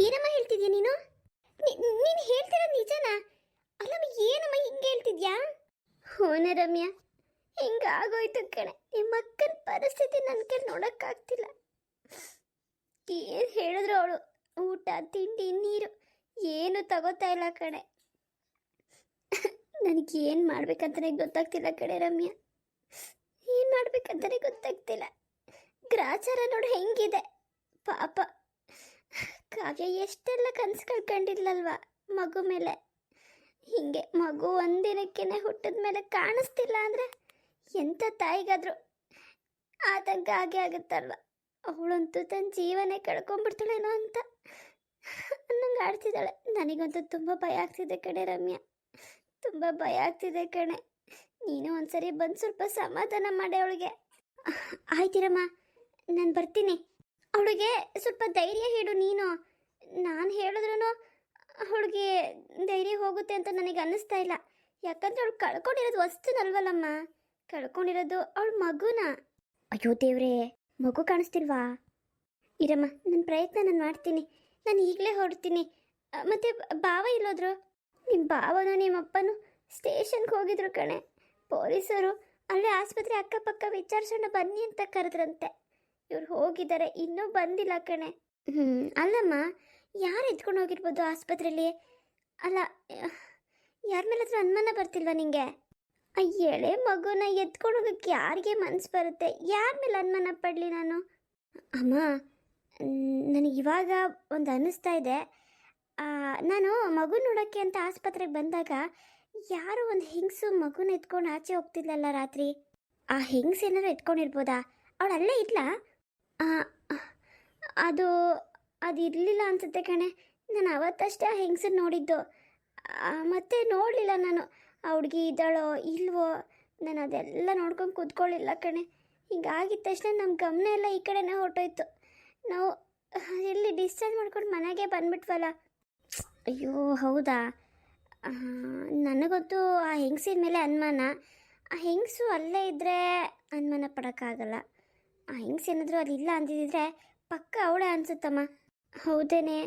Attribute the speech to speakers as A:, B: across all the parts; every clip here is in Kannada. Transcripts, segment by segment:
A: ಏನಮ್ಮ ಹೇಳ್ತಿದ್ಯಾ ನೀನು? ನೀನು ಹೇಳ್ತಿರೋದು ನಿಜನಾ? ಅಲ್ಲಮ್ಮ ಏನಮ್ಮ ಹಿಂಗೆ ಹೇಳ್ತಿದ್ಯಾ? ಹೋನ ರಮ್ಯಾ ಹಿಂಗಾಗೋಯ್ತು ಕಣೆ. ನಿಮ್ಮ ಅಕ್ಕನ ಪರಿಸ್ಥಿತಿ ನನ್ನ ಕೈ ನೋಡೋಕ್ಕಾಗ್ತಿಲ್ಲ. ಏನು ಹೇಳಿದ್ರು ಅವಳು? ಊಟ, ತಿಂಡಿ, ನೀರು, ಏನು ತಗೋತಾ ಇಲ್ಲ ಕಣೆ. ನನಗೆ ಏನು ಮಾಡ್ಬೇಕಂತಲೇ ಗೊತ್ತಾಗ್ತಿಲ್ಲ ಕಣೆ ರಮ್ಯಾ. ಏನು ಮಾಡ್ಬೇಕಂತಲೇ ಗೊತ್ತಾಗ್ತಿಲ್ಲ. ಗ್ರಾಚಾರ ನೋಡು ಹೆಂಗಿದೆ. ಪಾಪ. ಕಾವ್ಯ ಎಷ್ಟೆಲ್ಲ ಕನಸು ಕಳ್ಕೊಂಡಿಲ್ಲಲ್ವ ಮಗು ಮೇಲೆ? ಹಿಂಗೆ ಮಗು ಒಂದಿನಕ್ಕೇನೆ ಹುಟ್ಟಿದ ಮೇಲೆ ಕಾಣಿಸ್ತಿಲ್ಲ ಅಂದರೆ ಎಂಥ ತಾಯಿಗಾದರೂ ಆತಂಕ ಆಗೇ ಆಗುತ್ತಲ್ವ? ಅವಳಂತೂ ತನ್ನ ಜೀವನೇ ಕಳ್ಕೊಂಡ್ಬಿಡ್ತಾಳೇನೋ ಅಂತ. ನಂಗೆ ಆಡ್ತಿದ್ದಾಳೆ. ನನಗಂತೂ ತುಂಬ ಭಯ ಆಗ್ತಿದೆ ಕಣೆ ರಮ್ಯಾ. ತುಂಬ ಭಯ ಆಗ್ತಿದೆ ಕಣೆ. ನೀನು ಒಂದ್ಸರಿ ಬಂದು ಸ್ವಲ್ಪ ಸಮಾಧಾನ ಮಾಡೆ ಅವಳಿಗೆ. ಆಯ್ತಿರಮ್ಮ, ನಾನು ಬರ್ತೀನಿ. ಅವಳಿಗೆ ಸ್ವಲ್ಪ ಧೈರ್ಯ ಹೇಳು ನೀನು. ನಾನು ಹೇಳಿದ್ರೂ ಅವಳಿಗೆ ಧೈರ್ಯ ಹೋಗುತ್ತೆ ಅಂತ ನನಗೆ ಅನ್ನಿಸ್ತಾ ಇಲ್ಲ. ಯಾಕಂದ್ರೆ ಅವಳು ಕಳ್ಕೊಂಡಿರೋದು ವಸ್ತುನಲ್ವಲ್ಲಮ್ಮ. ಕಳ್ಕೊಂಡಿರೋದು ಅವಳ ಮಗುನ. ಅಯ್ಯೋ ದೇವ್ರೇ, ಮಗು ಕಾಣಿಸ್ತಿಲ್ವಾ? ಇರಮ್ಮ ನನ್ನ ಪ್ರಯತ್ನ ನಾನು ಮಾಡ್ತೀನಿ. ನಾನು ಈಗಲೇ ಹೊರಡ್ತೀನಿ. ಮತ್ತೆ ಭಾವ ಇಲ್ಲೋದ್ರು ನಿಮ್ಮ ಭಾವನು ನಿಮ್ಮಪ್ಪನು ಸ್ಟೇಷನ್ಗೆ ಹೋಗಿದ್ರು ಕಣೆ. ಪೊಲೀಸರು ಅಲ್ಲೇ ಆಸ್ಪತ್ರೆ ಅಕ್ಕಪಕ್ಕ ವಿಚಾರಿಸೋಣ ಬನ್ನಿ ಅಂತ ಕರೆದ್ರಂತೆ. ಇವ್ರು ಹೋಗಿದ್ದಾರೆ, ಇನ್ನೂ ಬಂದಿಲ್ಲ ಕಣೆ. ಹ್ಞೂ ಅಲ್ಲಮ್ಮ, ಯಾರು ಎತ್ಕೊಂಡು ಹೋಗಿರ್ಬೋದು ಆಸ್ಪತ್ರೆಯಲ್ಲಿ ಅಲ್ಲ, ಯಾರ ಮೇಲೆ ಹತ್ರ ಅನುಮಾನ ಬರ್ತಿಲ್ವಾ ನಿಂಗೆ? ಎಳೆ ಮಗುನ ಎತ್ಕೊಂಡು ಹೋಗಕ್ಕೆ ಯಾರಿಗೆ ಮನಸ್ಸು ಬರುತ್ತೆ? ಯಾರ ಮೇಲೆ ಅನುಮಾನ ಪಡಲಿ ನಾನು? ಅಮ್ಮ, ನನಗೆ ಇವಾಗ ಒಂದು ಅನ್ನಿಸ್ತಾ ಇದೆ. ನಾನು ಮಗು ನೋಡೋಕ್ಕೆ ಅಂತ ಆಸ್ಪತ್ರೆಗೆ ಬಂದಾಗ ಯಾರು ಒಂದು ಹೆಂಗಸು ಮಗುನ ಎತ್ಕೊಂಡು ಆಚೆ ಹೋಗ್ತಿದ್ಲಲ್ಲ ರಾತ್ರಿ? ಆ ಹಿಂಗ್ಸ್ ಏನಾದ್ರು ಎತ್ಕೊಂಡಿರ್ಬೋದಾ? ಅವಳು ಅಲ್ಲೇ ಇದ್ಲಾ? ಅದು ಅದು ಇರಲಿಲ್ಲ ಅನ್ಸುತ್ತೆ ಕಣೆ. ನಾನು ಅವತ್ತಷ್ಟೇ ಆ ಹೆಂಗಸನ್ನ ನೋಡಿದ್ದು. ಮತ್ತೆ ನೋಡಲಿಲ್ಲ ನಾನು. ಆ ಹುಡುಗಿ ಇದ್ದಾಳೋ ಇಲ್ವೋ, ನಾನು ಅದೆಲ್ಲ ನೋಡ್ಕೊಂಡು ಕೂತ್ಕೊಳ್ಳಿಲ್ಲ ಕಣೆ. ಹಿಂಗಾಗಿದ್ದ ತಕ್ಷಣ ನಮ್ಮ ಗಮನ ಎಲ್ಲ ಈ ಕಡೆನೇ ಹೊರಟೋಯ್ತು. ನಾವು, ಇಲ್ಲಿ ಡಿಸ್ಚಾರ್ಜ್ ಮಾಡ್ಕೊಂಡು ಮನೆಗೆ ಬಂದ್ಬಿಟ್ವಲ್ಲ. ಅಯ್ಯೋ, ಹೌದಾ? ನನಗೊತ್ತು ನನಗಂತೂ ಆ ಹೆಂಗಸಿನ ಮೇಲೆ ಅನುಮಾನ. ಆ ಹೆಂಗಸು ಅಲ್ಲೇ ಇದ್ದರೆ ಅನುಮಾನ ಪಡೋಕ್ಕಾಗಲ್ಲ. ಆ ಹಿಂಗ್ಸ್ ಏನಾದರೂ ಅಲ್ಲಿ ಇಲ್ಲ ಅಂದಿದ್ರೆ ಪಕ್ಕ ಅವಳೇ ಅನ್ಸುತ್ತಮ್ಮ. ಹೌದೇನೆ?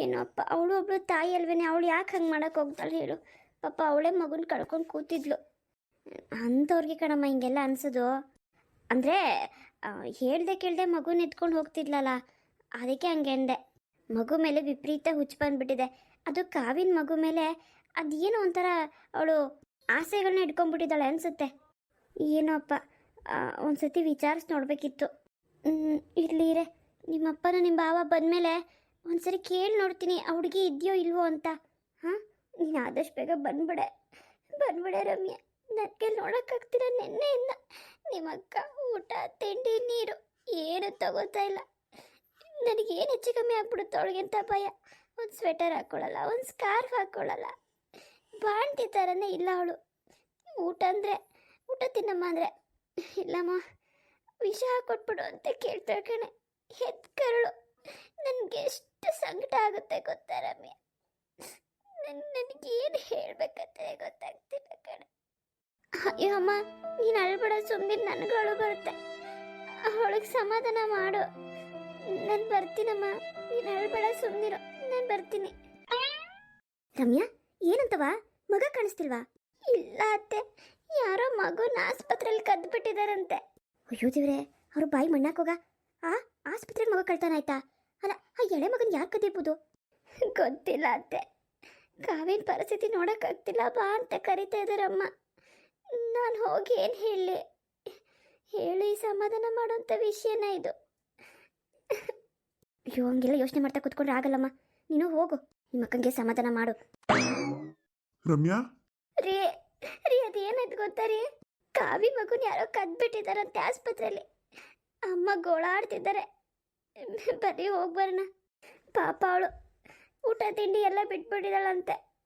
A: ಏನೋಪ್ಪ, ಅವಳು ಒಬ್ಳು ತಾಯಿ ಅಲ್ವೇನೆ, ಅವಳು ಯಾಕೆ ಹಂಗೆ ಮಾಡೋಕೆ ಹೋಗ್ತಾಳೆ ಹೇಳು. ಪಾಪ ಅವಳೇ ಮಗುನ ಕಳ್ಕೊಂಡು ಕೂತಿದ್ಲು. ಅಂಥವ್ರಿಗೆ ಕಣಮ್ಮ ಹಿಂಗೆಲ್ಲ ಅನ್ಸೋದು. ಅಂದರೆ ಹೇಳ್ದೆ ಕೇಳ್ದೆ ಮಗುನ ಎತ್ಕೊಂಡು ಹೋಗ್ತಿದ್ಲಲ್ಲ, ಅದಕ್ಕೆ ಹಂಗೆ ಅಂದೆ. ಮಗು ಮೇಲೆ ವಿಪರೀತ ಹುಚ್ಚು ಬಂದ್ಬಿಟ್ಟಿದೆ. ಅದು ಕಾವಿನ ಮಗು ಮೇಲೆ ಅದೇನೋ ಒಂಥರ ಅವಳು ಆಸೆಗಳನ್ನ ಇಟ್ಕೊಂಡ್ಬಿಟ್ಟಿದ್ದಾಳೆ ಅನಿಸುತ್ತೆ. ಏನೋಪ್ಪ ಒಂದು ಸತಿ ವಿಚಾರಿಸಿ ನೋಡಬೇಕಿತ್ತು. ಇರ್ಲಿ ನಿಮ್ಮಪ್ಪನ ನಿಮ್ಮ ಭಾವ ಬಂದಮೇಲೆ ಒಂದ್ಸರಿ ಕೇಳಿ ನೋಡ್ತೀನಿ, ಆ ಹುಡುಗಿ ಇದೆಯೋ ಇಲ್ವೋ ಅಂತ. ಹಾಂ? ನೀನು ಆದಷ್ಟು ಬೇಗ ಬಂದ್ಬಿಡೆ. ಬಂದ್ಬಿಡೆ ರಮ್ಯ, ನನಗೆ ನೋಡೋಕ್ಕಾಗ್ತಿಲ್ಲ ನಿನ್ನೆಯಿಂದ. ನಿಮ್ಮ ಅಕ್ಕ ಊಟ, ತಿಂಡಿ, ನೀರು ಏನು ತಗೋತಾ ಇಲ್ಲ. ನನಗೆ ಏನು ಹೆಚ್ಚು ಕಮ್ಮಿ ಆಗ್ಬಿಡುತ್ತೆ ಅವಳಿಗೆ ಅಂತ ಭಯ. ಒಂದು ಸ್ವೆಟರ್ ಹಾಕ್ಕೊಳ್ಳಲ್ಲ ಒಂದು ಸ್ಕಾರ್ಫ್ ಹಾಕ್ಕೊಳ್ಳಲ್ಲ ಬಾಣ್ತಿ ಥರನೇ ಇಲ್ಲ ಅವಳು. ಊಟ ಅಂದರೆ, ಊಟ ತಿನ್ನಮ್ಮ ಅಂದರೆ ಇಲ್ಲಮ್ಮ ವಿಷ ಕೊಟ್ಬಿಡು ಅಂತ ಕೇಳ್ತಾಳೆ ಕಣೆ. ಎದ್ ಕರಳು. ನನಗೆ ಎಷ್ಟು ಸಂಕಟ ಆಗುತ್ತೆ ಗೊತ್ತಾ ರಮ್ಯ? ನನ್, ನನಗೇನು ಹೇಳ್ಬೇಕಂತ ಗೊತ್ತಾಗ್ತಿಲ್ಲ ಕಣೆ. ಅಯ್ಯೋ ಅಮ್ಮ ನೀನು ಅಳ್ಬೇಡ ಸುಮ್ಮನೆ ನನಗಳು ಬರುತ್ತೆ. ಅವಳಿಗೆ ಸಮಾಧಾನ ಮಾಡು. ನಾನು ಬರ್ತೀನಮ್ಮ. ನೀನು ಅಳ್ಬೇಡ ಸುಮ್ಮನಿರು ನಾನು ಬರ್ತೀನಿ. ರಮ್ಯಾ ಏನಂತವಾ ಮಗ ಕಾಣಿಸ್ತಿಲ್ವಾ? ಇಲ್ಲ ಅತ್ತೆ. ಯಾರೋ ಮಗುನ ಆಸ್ಪತ್ರೆಯಲ್ಲಿ ಕದ್ದು ಬಿಟ್ಟಿದಾರಂತೆ ಅಯ್ಯೋ ದೇವ್ರೆ, ಅವ್ರ ಬಾಯಿ ಮಣ್ಣಾಕೋಗ ಆ ಆಸ್ಪತ್ರೆಗೆ ಮಗು ಕಳ್ತಾನಾಯ್ತಾ ಅಲ್ಲ, ಆ ಎಳೆ ಮಗನ ಯಾಕೆ ಕದಿರ್ಬೋದು ಗೊತ್ತಿಲ್ಲ ಅತ್ತೆ. ಕಾವಿನ ಪರಿಸ್ಥಿತಿ ನೋಡೋಕ್ಕಾಗ್ತಿಲ್ಲ ಬಾ ಅಂತ ಕರಿತಾ ಇದ್ದಾರಮ್ಮ ನಾನು ಹೋಗಿ ಏನು ಹೇಳಿ? ಹೇಳಿ ಸಮಾಧಾನ ಮಾಡೋಂಥ ವಿಷಯನ ಇದು. ಅಯ್ಯೋ, ಹಂಗೆಲ್ಲ ಯೋಚನೆ ಮಾಡ್ತಾ ಕೂತ್ಕೊಂಡ್ರೆ ಆಗಲ್ಲಮ್ಮ. ನೀನು ಹೋಗು. ನಿಮ್ಮ ಅಕ್ಕಂಗೆ ಸಮಾಧಾನ ಮಾಡು.
B: ರಮ್ಯಾ?
A: ರೀ ಅದೇನಾಯ್ತು ಗೊತ್ತಾ ರೀ? ಕಾವಿ ಮಗುನ ಯಾರೋ ಕದ್ಬಿಟ್ಟಿದಾರಂತೆ ಆಸ್ಪತ್ರೆಯಲ್ಲಿ ಅಮ್ಮ ಗೋಳಾಡ್ತಿದ್ದಾರೆ. ಬರೀ ಹೋಗಿ ಬರೋಣ. ಪಾಪ ಅವಳು. ಊಟ ತಿಂಡಿ ಎಲ್ಲ ಬಿಟ್ಬಿಟ್ಟಿದಾಳಂತೆ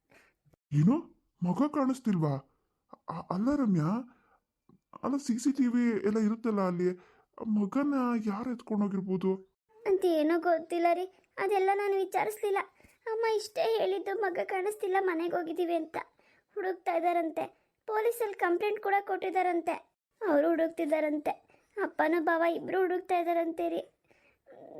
B: ಏನು? ಮಗ ಕಾಣಿಸ್ತಿಲ್ವಾ? ಅ- ಅಲ್ಲ ರಮ್ಯಾ. ಅಲ್ಲ ಸಿ ಸಿ ಟಿ ವಿ ಎಲ್ಲ ಇರುತ್ತಲ್ಲ ಅಲ್ಲಿ. ಮಗನ ಯಾರು ಎತ್ಕೊಂಡೋಗಿರ್ಬೋದು
A: ಅಂತ ಏನೋ ಗೊತ್ತಿಲ್ಲ ರೀ. ಅದೆಲ್ಲ ನಾನು ವಿಚಾರಿಸ್ಲಿಲ್ಲ. ಅಮ್ಮ ಇಷ್ಟೇ ಹೇಳಿದ್ದು ಮಗ ಕಾಣಿಸ್ತಿಲ್ಲ ಮನೆಗೆ ಹೋಗಿದ್ದೀವಿ ಅಂತ. ಹುಡುಕ್ತಾ ಇದ್ದಾರಂತೆ. ಪೊಲೀಸಲ್ಲಿ ಕಂಪ್ಲೇಂಟ್ ಕೂಡ ಕೊಟ್ಟಿದ್ದಾರಂತೆ. ಅವರು ಹುಡುಕ್ತಿದ್ದಾರಂತೆ. ಅಪ್ಪನ ಭಾವ ಇಬ್ಬರು ಹುಡುಕ್ತಾ ಇದ್ದಾರಂತೆ ರೀ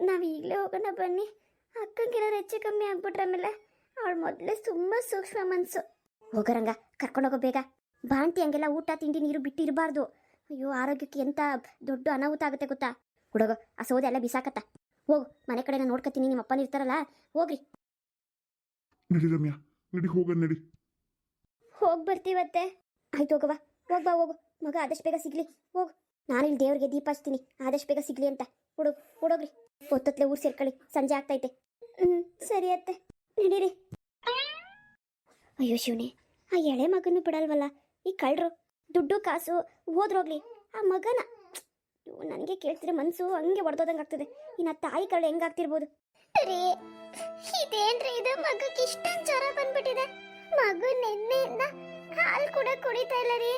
A: ನಾವು ಈಗಲೇ ಹೋಗೋಣ ಬನ್ನಿ. ಅಕ್ಕಂಗಿರ ಹೆಚ್ಚು ಕಮ್ಮಿ ಆಗ್ಬಿಟ್ರೆ ಆಮೇಲೆ ಅವಳು ಮೊದಲೇ ತುಂಬ ಸೂಕ್ಷ್ಮ ಮನಸ್ಸು ಹೋಗರಂಗ ಕರ್ಕೊಂಡೋಗೋ ಬೇಗ. ಬಾಂತಿ ಹಂಗೆಲ್ಲ ಊಟ ತಿಂಡಿ ನೀರು ಬಿಟ್ಟಿರಬಾರ್ದು. ಅಯ್ಯೋ ಆರೋಗ್ಯಕ್ಕೆ ಎಂತ ದೊಡ್ಡ ಅನಾಹುತ ಆಗುತ್ತೆ ಗೊತ್ತಾ? ಹುಡುಗ ಆ ಸೌದೆ ಎಲ್ಲ ಬಿಸಾಕತ್ತ? ಹೋಗು ಮನೆ ಕಡೆ ನಾನು ನೋಡ್ಕೊತೀನಿ ನಿಮ್ಮ ಅಪ್ಪನ ಇರ್ತಾರಲ್ಲ. ಹೋಗ್ರಿ.
B: ನಡಿ ರಮ್ಯಾ ನಡಿ ಹೋಗ ನಡಿ.
A: ಹೋಗಿ ಬರ್ತೀವತ್ತೆ. ಆಯ್ತು ಹೋಗವಾ ಹೋಗ್ ಬಾ, ಹೋಗು. ಮಗ ಆದಷ್ಟು ಬೇಗ ಸಿಗ್ಲಿ. ಹೋಗು. ಇಲ್ಲಿ ದೇವ್ರಿಗೆ ದೀಪ ಹಚ್ತೀನಿ. ಆದಷ್ಟು ಬೇಗ ಸಿಗ್ಲಿ ಅಂತ. ಹುಡುಗ ಹುಡುಗ್ರಿ ಹೊತ್ತತ್ಲೆ ಊರು ಸೇರ್ಕೊಳ್ಳಿ. ಸಂಜೆ ಆಗ್ತೈತೆ. ಹ್ಞೂ ಸರಿ ಅತ್ತೆ. ನಡೀರಿ. ಅಯ್ಯೋ ಶಿವನೇ, ಆ ಎಳೆ ಮಗನೂ ಬಿಡಲ್ವಲ್ಲ? ಈ ಕಳ್ರು ದುಡ್ಡು, ಕಾಸು ಹೋದ್ರೋಗ್ಲಿ ಆ ಮಗನ. ನನಗೆ ಕೇಳ್ತಿದ್ರೆ ಮನ್ಸು ಹಂಗೆ ಹೊಡೆದೋದಂಗೆ ಆಗ್ತದೆ. ಇನ್ನು ತಾಯಿ ಕಳ್ಳು ಹೆಂಗಾಗ್ತಿರ್ಬೋದು ರೀ ಇದೇನ್ರಿ ಇದು? ಮಗಕ್ಕೆ ಇಷ್ಟೊಂದು ಜ್ವರ ಬಂದ್ಬಿಟ್ಟಿದೆ. ಮಗು ನಿನ್ನೆಯಿಂದ ಹಾಲು ಕೂಡ ಕುಡಿತಾ ಇಲ್ಲ ರೀ.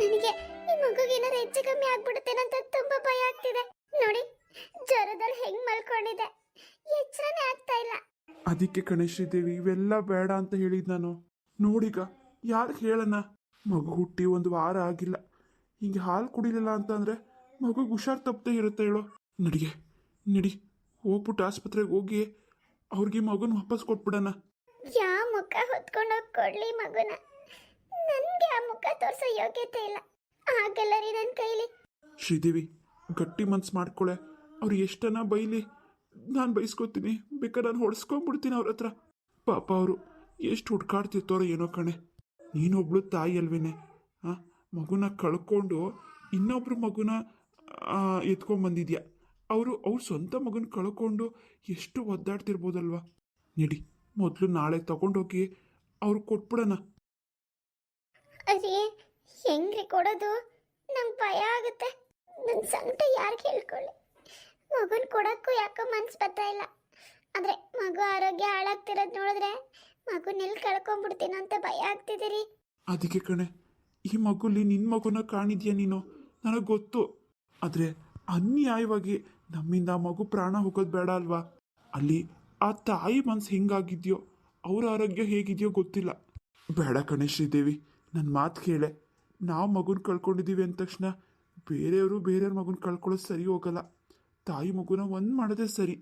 A: ನನಗೆ ಈ ಮಗುಗೆ ಏನಾದ್ರು ಹೆಚ್ಚು ಕಮ್ಮಿ ಆಗ್ಬಿಡುತ್ತೇನಂತ ತುಂಬಾ ಭಯ ಆಗ್ತಿದೆ. ನೋಡಿ ಜ್ವರದಲ್ಲಿ ಹೆಂಗ್ ಮಲ್ಕೊಂಡಿದೆ ಎಚ್ಚರನೇ ಆಗ್ತಾ ಇಲ್ಲ.
B: ಅದಕ್ಕೆ ಗಣೇಶ್ರೀ ದೇವಿ ಇವೆಲ್ಲ ಬೇಡ ಅಂತ ಹೇಳಿದ್ ನಾನು. ನೋಡಿಗ ಯಾರು ಹೇಳನ ಮಗು ಹುಟ್ಟಿ ಒಂದು ವಾರ ಆಗಿಲ್ಲ. ಹಿಂಗೆ ಹಾಲು ಕುಡಿಲಿಲ್ಲ ಅಂತಂದ್ರೆ ಮಗು ಹುಷಾರ್ ತಪ್ಪದೆ ಇರುತ್ತೆ ಹೇಳೋ. ನಡಿಗೆ ನಡಿ. ಹೋಗ್ಬಿಟ್ಟು ಆಸ್ಪತ್ರೆಗೆ ಹೋಗಿ ಅವ್ರಿಗೆ ಮಗುನ ವಾಪಸ್ ಕೊಟ್ಬಿಡಣ.
A: ಯಾ ಮುಖ ಹೊತ್ಕೊಂಡು ಹೋಗಿ ಕೊಡ್ಲಿ ಮಗುನ. ನನ್ಗೆ ಆ ಮುಖ ತೋರ್ಸೋ ಯೋಗ್ಯತೆ ಇಲ್ಲ. ಆಗಲ್ಲ ರೀ ನನ್ನ ಕೈಲಿ.
B: ಶ್ರೀದೇವಿ, ಗಟ್ಟಿ ಮನ್ಸು ಮಾಡ್ಕೊಳೆ. ಅವ್ರು ಎಷ್ಟನ ಬೈಲಿ? ನಾನು ಬೈಸ್ಕೊತೀನಿ. ಬೇಕಾದ್ರೆ ನಾನು ಹೊಡ್ಸ್ಕೊಂಡ್ಬಿಡ್ತೀನಿ ಅವ್ರ ಹತ್ರ. ಪಾಪ ಅವರು ಎಷ್ಟು ಹುಡ್ಕಾಡ್ತಿರ್ತಾರೋ ಏನೋ ಕಣೆ. ನೀನೊಬ್ಳು ತಾಯಿ ಅಲ್ವೇನೆ? ಹಾಂ ಮಗುನ ಕಳ್ಕೊಂಡು ಇನ್ನೊಬ್ರು ಮಗುನ ಎತ್ಕೊಂಡ್ಬಂದಿದ್ಯಾ ಅವರು ಅವ್ರ ಸ್ವಂತ ಮಗುನ ಕಳ್ಕೊಂಡು ಎಷ್ಟು ಒದ್ದಾಡ್ತಿರ್ಬೋದಲ್ವಾ? ನಡಿ, ಮೊದಲು ನಾಳೆ ತಗೊಂಡೋಗಿ ಅವ್ರು ಕೊಟ್ಬಿಡೋಣ.
A: ಅದೇ ಹೆಂಗ್ರಿ ಕೊಡೋದು? ನಂಗೆ ಭಯ ಆಗುತ್ತೆ. ನನ್ನ ಸಂಕಟ ಯಾರು ಕೇಳ್ಕೊಳ್ಳಿ. ಮಗನ್ ಕೊಡಕ್ಕೂ ಯಾಕೋ ಮನ್ಸು ಬರ್ತಾ ಇಲ್ಲ. ಆದರೆ ಮಗು ಆರೋಗ್ಯ ಹಾಳಾಗ್ತಿರೋದು ನೋಡಿದ್ರೆ ಮಗುನೆಲ್ಲಿ ಕಳ್ಕೊಂಡ್ಬಿಡ್ತೀನೋ ಅಂತ ಭಯ ಆಗ್ತಿದ್ದೀರಿ.
B: ಅದಕ್ಕೆ ಕಣೆ, ಈ ಮಗುಲಿ ನಿನ್ನ ಮಗುನ ಕಾಣಿದ್ಯಾ ನೀನು? ನನಗೆ ಗೊತ್ತು. ಆದರೆ ಅನ್ಯಾಯವಾಗಿ ನಮ್ಮಿಂದ ಮಗು ಪ್ರಾಣ ಹೋಗೋದು ಬೇಡ ಅಲ್ವಾ? ಅಲ್ಲಿ ಆ ತಾಯಿ ಮನ್ಸು ಹೆಂಗಾಗಿದ್ಯೋ, ಅವ್ರ ಆರೋಗ್ಯ ಹೇಗಿದೆಯೋ ಗೊತ್ತಿಲ್ಲ. ಬೇಡ ಕಣೆ ಶ್ರೀದೇವಿ. ನನ್ನ ಮಾತು ಕೇಳೆ. ನಾವು ಮಗುನ ಕಳ್ಕೊಂಡಿದ್ದೀವಿ ಅಂದ ತಕ್ಷಣ ಬೇರೆಯವರು ಬೇರೆಯವ್ರ ಮಗುನ ಕಳ್ಕೊಳ್ಳೋದು ಸರಿ ಹೋಗಲ್ಲ. ತಾಯಿ ಮಗುನ ಒಂದು ಮಾಡೋದೇ ಸರಿ.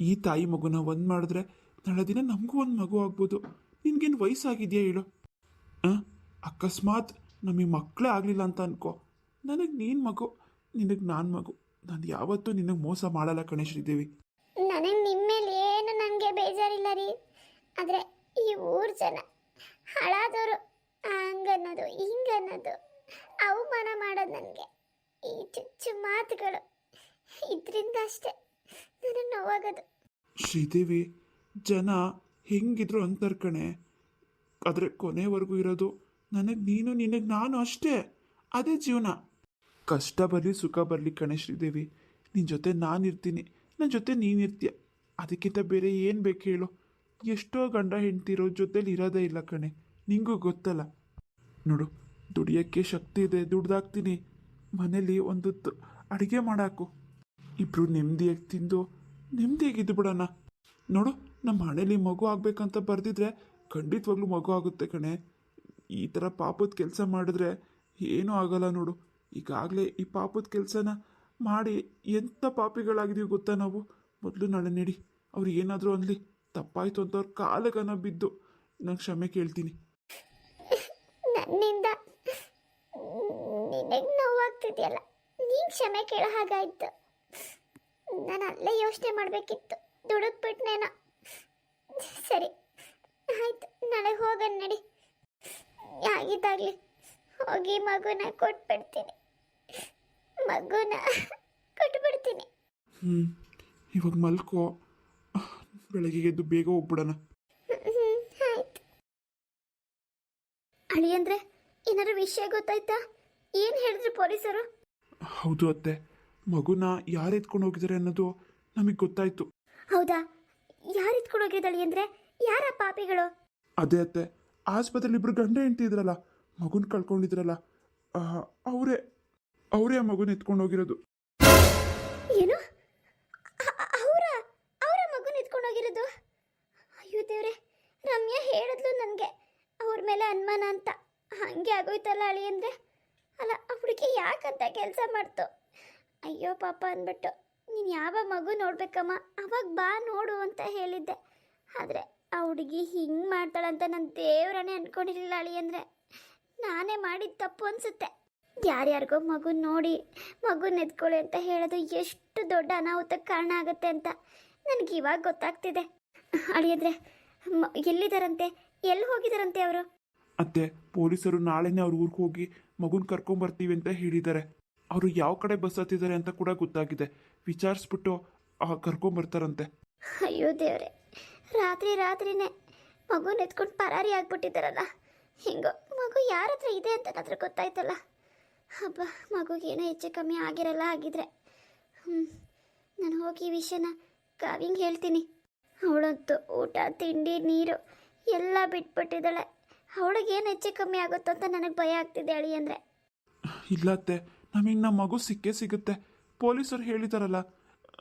B: ಈ ತಾಯಿ ಮಗುನ ಒಂದು ಮಾಡಿದ್ರೆ ನಾಳೆ ದಿನ ನಮಗೂ ಒಂದು ಮಗು ಆಗ್ಬೋದು. ನಿನ್ಗೇನು ವಯಸ್ಸಾಗಿದೆಯಾ ಹೇಳು? ಅಕಸ್ಮಾತ್ ನಮಗೆ ಮಕ್ಕಳೇ ಆಗಲಿಲ್ಲ ಅಂತ ಅನ್ಕೋ. ನನಗೆ ನೀನು ಮಗು, ನಿನಗೆ ನಾನು ಮಗು. ನಾನು ಯಾವತ್ತೂ ನಿನಗೆ ಮೋಸ ಮಾಡಲ್ಲ ಕಣೆ ಶ್ರೀದೇವಿ.
A: ನನಗೆ ನಿಮ್ಮ ಮೇಲೆ ಏನು ನನಗೆ ಬೇಜಾರಿಲ್ಲ ರೀ. ಆದರೆ ಈ ಊರು ಜನ, ಹಾಳಾದವರು ಹಂಗನ್ನೋದು, ಹಿಂಗನ್ನೋದು. ಅವಮಾನ ಮಾಡೋದು ನನಗೆ. ಈ ಚುಚ್ಚು ಮಾತುಗಳು. ಇದರಿಂದ ಅಷ್ಟೇ ನನಗೆ ನೋವಾಗೋದು.
B: ಶ್ರೀದೇವಿ, ಜನ ಹೆಂಗಿದ್ರು ಅಂತಾರೆ ಕಣೆ. ಆದರೆ ಕೊನೆವರೆಗೂ ಇರೋದು ನನಗೆ ನೀನು, ನಿನಗೆ ನಾನು ಅಷ್ಟೇ. ಅದೇ ಜೀವನ. ಕಷ್ಟ ಬರಲಿ, ಸುಖ ಬರಲಿ ಕಣೆ ಶ್ರೀದೇವಿ. ನಿನ್ನ ಜೊತೆ ನಾನು ಇರ್ತೀನಿ. ನನ್ನ ಜೊತೆ ನೀನಿರ್ತೀಯ ಅದಕ್ಕಿಂತ ಬೇರೆ ಏನು ಬೇಕು ಹೇಳು. ಎಷ್ಟೋ ಗಂಡ ಹೆಂಡ್ತಿರೋ ಜೊತೇಲಿ ಇರೋದೇ ಇಲ್ಲ ಕಣೆ. ನಿಂಗೂ ಗೊತ್ತಲ್ಲ. ನೋಡು, ದುಡಿಯೋಕ್ಕೆ ಶಕ್ತಿ ಇದೆ ದುಡ್ದಾಕ್ತೀನಿ ಮನೇಲಿ ಒಂದು ಅಡಿಗೆ ಮಾಡಾಕು. ಇಬ್ರು ನೆಮ್ಮದಿಯಾಗಿ ತಿಂದು ನೆಮ್ಮದಿಯಾಗಿದ್ದು ಬಿಡೋಣ. ನೋಡು ನಮ್ಮ ಹಣೆಯಲ್ಲಿ ಮಗು ಆಗ್ಬೇಕಂತ ಬರೆದಿದ್ರೆ ಖಂಡಿತವಾಗ್ಲೂ ಮಗು ಆಗುತ್ತೆ ಕಣೆ. ಈ ಥರ ಪಾಪದ ಕೆಲಸ ಮಾಡಿದ್ರೆ ಏನೂ ಆಗಲ್ಲ ನೋಡು. ಈಗಾಗಲೇ ಈ ಪಾಪದ ಕೆಲಸನ ಮಾಡಿ ಎಂಥ ಪಾಪಿಗಳಾಗಿದೀವಿ ಗೊತ್ತಾ ನಾವು? ಮೊದಲು ನಾಳೆ ನಡಿ, ಅವ್ರು ಏನಾದರೂ ಅನ್ಲಿ. ತಪ್ಪಾಯಿತು ಅಂತ ಅವ್ರ ಕಾಲಗನ ಬಿದ್ದು. ನಾನು ಕ್ಷಮೆ ಕೇಳ್ತೀನಿ.
A: ನನ್ನಿಂದ ನಿನಗೆ ನೋವಾಗ್ತಿದೆಯಲ್ಲ, ನೀನು ಕ್ಷಮೆ ಕೇಳೋ ಹಾಗಾಯ್ತು. ನಾನು ಅಲ್ಲೇ ಯೋಚನೆ ಮಾಡಬೇಕಿತ್ತು ದುಡುಕ್ಬಿಟ್ನೇನೋ ಸರಿ, ಆಯ್ತು, ನಾಳೆ ಹೋಗೋಣ ನಡಿ. ಆಗಿದ್ದಾಗಲಿ ಹೋಗಿ ಮಗುನ ಕೊಟ್ಬಿಡ್ತೀನಿ. ಮಗುನ ಕೊಟ್ಬಿಡ್ತೀನಿ.
B: ಹ್ಞೂ ಇವಾಗ ಮಲ್ಕೋ. ಬೆಳಗ್ಗೆ ಎದ್ದು ಬೇಗ ಹೋಗ್ಬಿಡೋಣ
A: ಹ್ಮ್, ಆಯ್ತು ಅಳಿಯಂದ್ರೆ ಏನಾದ್ರು ವಿಷಯ ಗೊತ್ತಾಯ್ತಾ? ಏನು ಹೇಳಿದ್ರು ಪೊಲೀಸರು?
B: ಹೌದು ಅತ್ತೆ. ಮಗುನ ಯಾರು ಎತ್ಕೊಂಡು ಹೋಗಿದ್ದಾರೆ ಅನ್ನೋದು ನಮಗೆ ಗೊತ್ತಾಯ್ತು.
A: ಹೌದಾ? ಯಾರು ಎತ್ಕೊಂಡು ಹೋಗಿದ್ದಾಳಿ ಅಂದ್ರೆ? ಯಾರ ಪಾಪಿಗಳು?
B: ಅದೇ ಅತ್ತೆ. ಆಸ್ಪತ್ರೆಲಿ ಇಬ್ರು ಗಂಡ ಹೆಂಡತಿ ಇದ್ರಲ್ಲ ಮಗುನ ಕಳ್ಕೊಂಡಿದ್ರಲ್ಲ ಅವರೇ ಅವರೇ ಆ ಮಗುನ ಎತ್ಕೊಂಡು ಹೋಗಿರೋದು.
A: ಏನು? ಅವರ ಅವರ ಮಗುನ ಎತ್ಕೊಂಡು ಹೋಗಿರೋದು? ಅಯ್ಯೋ ದೇವ್ರೆ ರಮ್ಯಾ ಹೇಳಿದ್ಲು ನನಗೆ ಅವ್ರ ಮೇಲೆ ಅನುಮಾನ ಅಂತ. ಹಾಗೆ ಆಗೋಯ್ತಲ್ಲ ಅಳಿ ಅಂದ್ರೆ? ಅಲ್ಲ, ಆ ಹುಡುಗಿ ಯಾಕಂತ ಕೆಲಸ ಮಾಡ್ತು? ಅಯ್ಯೋ ಪಾಪ ಅಂದ್ಬಿಟ್ಟು, ನೀನು ಯಾವ ಮಗು ನೋಡ್ಬೇಕಮ್ಮ? ಅವಾಗ ಬಾ ನೋಡು ಅಂತ ಹೇಳಿದ್ದೆ. ಆದರೆ ಆ ಹುಡುಗಿ ಹಿಂಗೆ ಮಾಡ್ತಾಳಂತ ನನ್ನ ದೇವ್ರನೇ ಅನ್ಕೊಂಡಿರಲಿಲ್ಲ ಅಳಿ ಅಂದರೆ. ನಾನೇ ಮಾಡಿದ ತಪ್ಪು ಅನಿಸುತ್ತೆ. ಯಾರ್ಯಾರಿಗೋ ಮಗು ನೋಡಿ, ಮಗು ನೆತ್ಕೊಳ್ಳಿ ಅಂತ ಹೇಳೋದು ಎಷ್ಟು ದೊಡ್ಡ ಅನಾಹುತಕ್ಕೆ ಕಾರಣ ಆಗುತ್ತೆ ಅಂತ ನನಗೆ ಇವಾಗ ಗೊತ್ತಾಗ್ತಿದೆ. ಅಳಿಯಂದ್ರೆ ಮ ಎಲ್ಲಿದ್ದಾರಂತೆ ಎಲ್ಲಿ ಹೋಗಿದಾರಂತೆ ಅವರು?
B: ಅತ್ತೆ, ಪೊಲೀಸರು ನಾಳೆನೇ ಅವ್ರ ಊರಿಗೆ ಹೋಗಿ ಮಗುನ ಕರ್ಕೊಂಬರ್ತೀವಿ ಅಂತ ಹೇಳಿದ್ದಾರೆ ಅವರು ಯಾವ ಕಡೆ ಬಸ್ ಹತ್ತಿದ್ದಾರೆ ಅಂತ ಕೂಡ ಗೊತ್ತಾಗಿದೆ. ವಿಚಾರಿಸ್ಬಿಟ್ಟು ಕರ್ಕೊಂಬರ್ತಾರಂತೆ
A: ಅಯ್ಯೋ ದೇವ್ರೆ, ರಾತ್ರಿ ರಾತ್ರಿನೇ ಮಗು ನೆತ್ಕೊಂಡು ಪರಾರಿ ಆಗ್ಬಿಟ್ಟಿದ್ದಾರಲ್ಲ. ಹಿಂಗೋ, ಮಗು ಯಾರ ಹತ್ರ ಇದೆ ಅಂತ ಅದ್ರ ಗೊತ್ತಾಯ್ತಲ್ಲ ಹಬ್ಬ ಮಗುಗೇನೋ ಹೆಚ್ಚು ಕಮ್ಮಿ ಆಗಿರಲ್ಲ ಆಗಿದ್ರೆ ಹ್ಞೂ ನಾನು ಹೋಗಿ ಈ ವಿಷಯನ ಕಾವ್ಯಂಗೆ ಹೇಳ್ತೀನಿ. ಅವಳಂತೂ ಊಟ, ತಿಂಡಿ, ನೀರು ಎಲ್ಲ ಬಿಟ್ಬಿಟ್ಟಿದ್ದಾಳೆ. ಅವಳಿಗೇನು ಹೆಚ್ಚು ಕಮ್ಮಿ ಆಗುತ್ತೋ ಅಂತ ನನಗೆ ಭಯ ಆಗ್ತಿದೆ ಅಳಿ ಅಂದರೆ.
B: ಇಲ್ಲ ಅತ್ತೆ ನಮಗೆ ನಮ್ಮ ಮಗು ಸಿಕ್ಕೇ ಸಿಗುತ್ತೆ. ಪೊಲೀಸರು ಹೇಳಿದಾರಲ್ಲ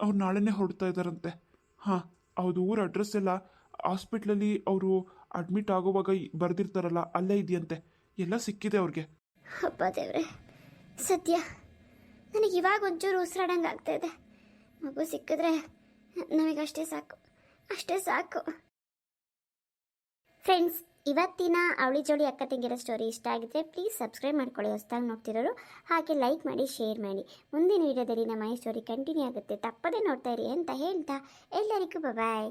B: ಅವ್ರು ನಾಳೆನೇ ಹೊರಡ್ತಾ ಇದ್ದಾರಂತೆ ಹಾಂ ಅವ್ರದ್ದು ಊರ ಅಡ್ರೆಸ್ ಎಲ್ಲ ಹಾಸ್ಪಿಟ್ಲಲ್ಲಿ ಅವರು ಅಡ್ಮಿಟ್ ಆಗುವಾಗ ಬರೆದಿರ್ತಾರಲ್ಲ ಅಲ್ಲೇ ಇದೆಯಂತೆ. ಎಲ್ಲ ಸಿಕ್ಕಿದೆ ಅವ್ರಿಗೆ.
A: ಹಬ್ಬ ದೇವ್ರೆ ಸತ್ಯ. ನನಗೆ ಇವಾಗ ಒಂಚೂರು ಉಸಿರಾಡಂಗೆ ಆಗ್ತಾ ಇದೆ. ಮಗು ಸಿಕ್ಕಿದ್ರೆ ನಮಗಷ್ಟೇ ಸಾಕು. ಅಷ್ಟೇ ಸಾಕು. ಫ್ರೆಂಡ್ಸ್ ಇವತ್ತಿನ ಅವಳಿ ಜೋಡಿ ಅಕ್ಕ ತಂಗಿರೋ ಸ್ಟೋರಿ ಇಷ್ಟ ಆಗಿದ್ರೆ ಪ್ಲೀಸ್ ಸಬ್ಸ್ಕ್ರೈಬ್ ಮಾಡ್ಕೊಳ್ಳಿ, ಹೊಸ್ದಾಗಿ ನೋಡ್ತಿರೋರು. ಹಾಗೆ ಲೈಕ್ ಮಾಡಿ ಶೇರ್ ಮಾಡಿ. ಮುಂದಿನ ವಿಡಿಯೋದಲ್ಲಿ ನಮ್ಮ ಸ್ಟೋರಿ ಕಂಟಿನ್ಯೂ ಆಗುತ್ತೆ. ತಪ್ಪದೇ ನೋಡ್ತಾ ಇರಿ ಅಂತ ಹೇಳ್ತಾ ಎಲ್ಲರಿಗೂ ಬಾಯ್